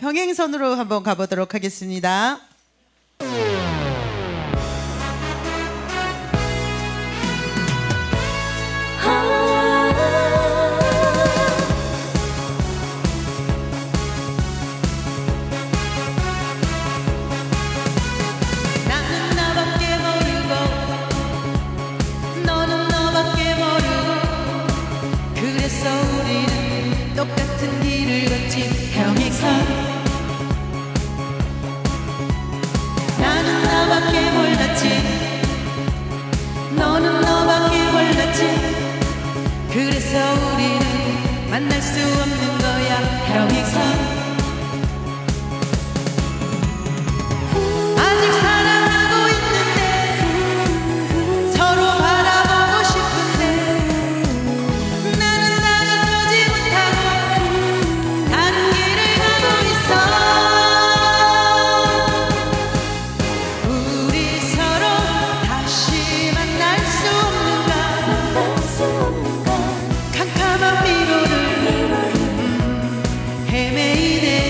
평행선으로 한번 가보도록 하겠습니다. 만날 수 없는 거야. 더 이상 Hey, baby.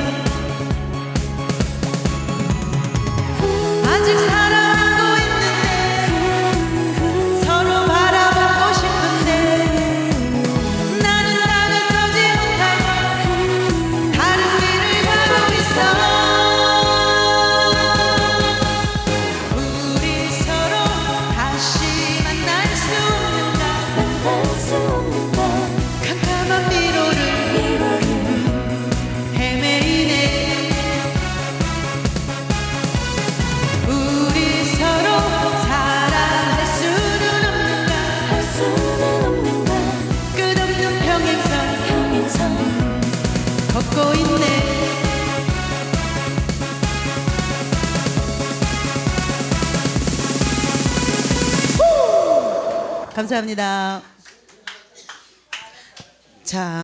감사합니다. 자.